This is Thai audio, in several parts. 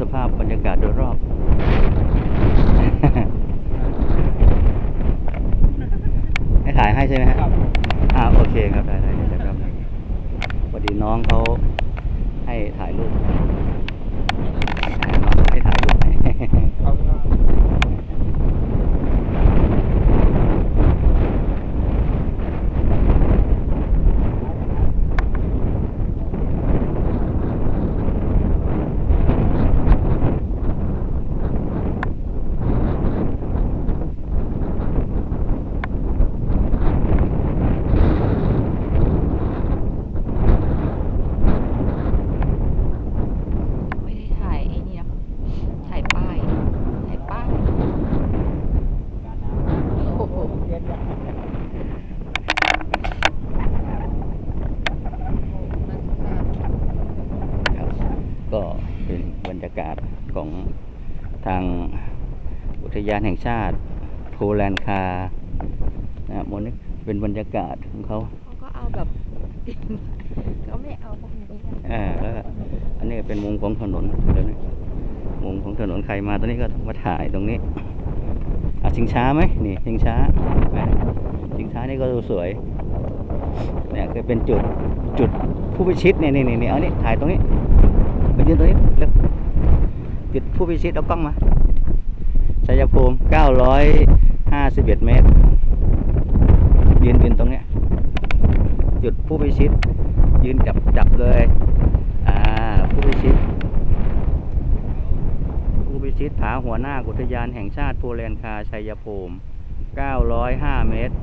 สภาพบรรยากาศโดยรอบ ให้ถ่ายให้ใช่ไหมฮะครับอ่าโอเคครับได้ได้เดี๋ยวครับพอดีน้องเขาให้ถ่ายรูปน้องให้ถ่ายรูปให้ ครับ ไม่ได้ถ่ายไอ้นี่หรอกถ่ายป้าย ถ่ายป้าย โอ้โห ครับก็เป็น บรรยากาศของทางอุทยานแห่งชาติโพแลนคานะครับมันนี้เป็นบรรยากาศของเขาเขาก็เอาแบบเขาไม่เอาพวกนี้กันอ่าแล้วก็อันนี้เป็นมุมของถนนเดี๋ยวนะมุมของถนนใครมาตอนนี้ก็มาถ่ายตรงนี้อะชิงช้าไหมนี่ชิงช้าอะชิงช้านี่ก็ดูสวยเนี่ยคือเป็นจุดจุดผู้พิชิตเนี่ยนี่นี่นี่เอานี่ถ่ายตรงนี้ไปยืนตรงนี้เร็ว จุดผู้พิชิตเอากล้องมาชัยภูมิ951 เมตร ยืนยืนตรงเนี้ยจุดผู้พิชิต ยืนจับจับเลย อ่า ผู้พิชิต ผู้พิชิตผาหัวหน้าอุทยานแห่งชาติภูแลนคาชัยภูมิ 905 เมตร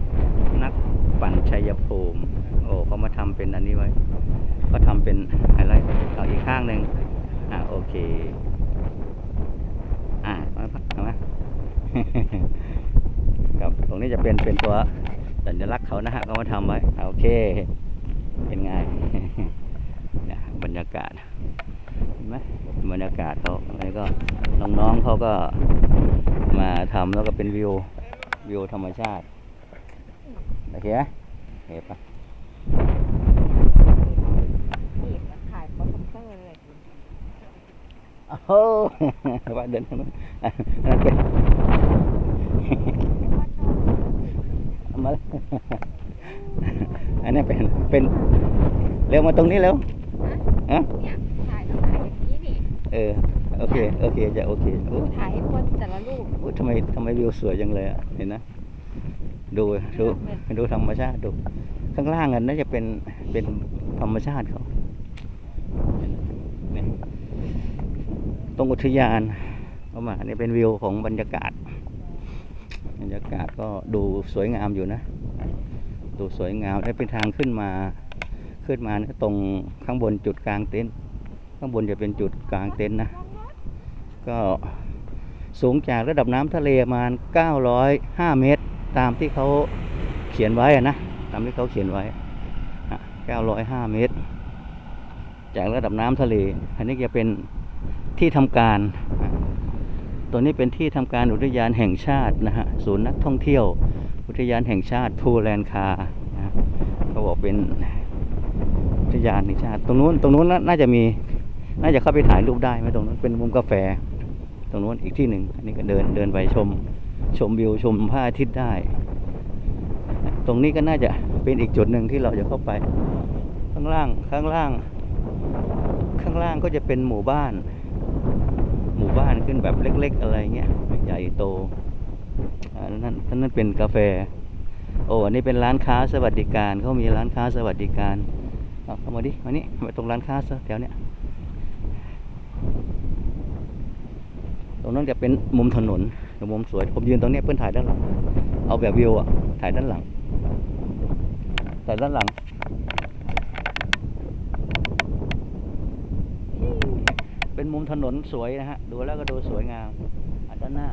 นักปั่นชัยภูมิ โอ้เขามาทำเป็นอันนี้ไว้เขาทำเป็นอะไรเอาอีกข้างหนึ่งอ่าโอเค อ่าเอามาเอามาครับตรงนี้จะเป็นเป็นตัวสัญลักษณ์เขานะฮะเขามาทำไว้โอเค เป็นไงเนี่ยบรรยากาศเห็นไหมบรรยากาศเขาแล้วก็น้องๆเขาก็มาทำแล้วก็เป็นวิววิวธรรมชาติโอเคไหมโอเคปะ นี่มาถ่ายโปรโมเตอร์เลย โอ้ว่าเดินทางนู้นอะอันเป็นเอามาอันนี้เป็นเป็นเร็วมาตรงนี้เร็วฮะเออโอเคโอเคจะโอเคถ่ายให้คนแต่ละรูปโอ้ทำไมทำไมวิวสวยจังเลยอะเห็นนะดูดูดูธรรมชาติดูข้างล่างอันน่าจะเป็นเป็นธรรมชาติเขาเห็นไหมเนี่ย ตรงอุทยานเข้ามานี่เป็นวิวของบรรยากาศ บรรยากาศก็ดูสวยงามอยู่นะ ดูสวยงามได้เป็นทางขึ้นมาขึ้นมานตรงข้างบนจุดกลางเต็นท์ข้างบนจะเป็นจุดกลางเต็นท์นะ ก็สูงจากระดับน้ำทะเลประมาณ905 เมตร ตามที่เขาเขียนไว้อะนะตามที่เขาเขียนไว้ 905 เมตร จากระดับน้ำทะเล อันนี้จะเป็น ที่ทำการ ตัวนี้เป็นที่ทำการอุทยานแห่งชาตินะฮะศูนย์นักท่องเที่ยว อุทยานแห่งชาติภูแลนคาเขาบอกเป็นอุทยานแห่งชาติ ตรงนู้นตรงนู้นน่าจะมีน่าจะเข้าไปถ่ายรูปได้ไหมตรงนั้นเป็นมุมกาแฟ ตรงนู้นอีกที่หนึ่งอันนี้ก็เดินเดินไปชม ชมวิวชมพระอาทิตย์ได้ ตรงนี้ก็น่าจะเป็นอีกจุดหนึ่งที่เราจะเข้าไป ข้างล่างข้างล่าง ข้างล่างก็จะเป็นหมู่บ้าน บ้านขึ้นแบบเล็ก ๆ อะไรเงี้ยไม่ใหญ่โตอ่านั่นนั่นเป็นกาแฟ โอ้อันนี้เป็นร้านค้าสวัสดิการเขามีร้านค้าสวัสดิการเอาเข้ามาดิมานี่มาตรงร้านค้าซะแถวเนี้ยตรงนั้นจะเป็นมุมถนนมุมสวย ผมยืนตรงเนี้ยเพื่อนถ่ายด้านหลัง เอาแบบวิวอะถ่ายด้านหลังถ่ายด้านหลัง เป็นมุมถนนสวยนะฮะ ดูแล้วก็ดูสวยงามอันด้านหน้า